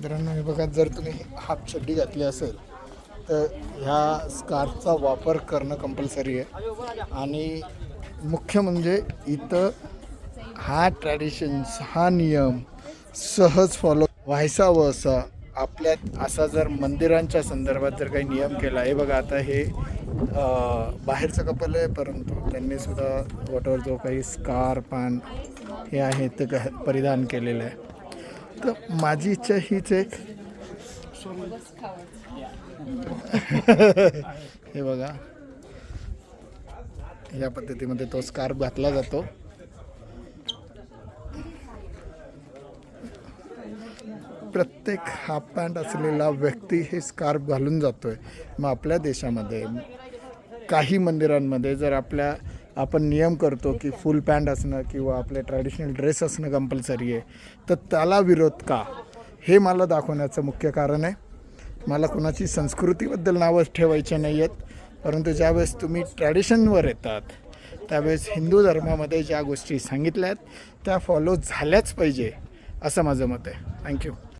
मित्रांनो हे बघा जर तुम्ही हाफ चड्डी घातली असेल तर ह्या स्कार्फचा वापर करणं कंपल्सरी आहे. आणि मुख्य म्हणजे इथं हा ट्रॅडिशन्स हा नियम सहज फॉलो व्हायचा व असा. आपल्यात असा जर मंदिरांच्या संदर्भात जर काही नियम केला हे बघा आता हे बाहेरचं कपल आहे परंतु त्यांनी सुद्धा वॉटर जो काही स्कार्फ आणि हे आहे ते घ- परिधान केलेलं आहे. तर माझी इच्छा हीच आहे. हे बघा. या पद्धतीमध्ये तो स्कार्फ घातला जातो. प्रत्येक हाफ पॅन्ट असलेला व्यक्ती हे स्कार्फ घालून जातोय. मग आपल्या देशामध्ये काही मंदिरांमध्ये जर आपल्या आपण नियम करतो की फुल पॅन्ट असणं किंवा आपले ट्रॅडिशनल ड्रेस असणं कंपल्सरी आहे. तर त्याला विरोध का? हे मला दाखवण्याचं मुख्य कारण आहे. मला कोणाची संस्कृतीबद्दल नावं ठेवायचे नाही आहेत परंतु ज्यावेळेस तुम्ही ट्रॅडिशनवर येतात त्यावेळेस हिंदू धर्मामध्ये ज्या गोष्टी सांगितल्या आहेत त्या फॉलो झाल्याच पाहिजे असं माझं मत आहे. थँक्यू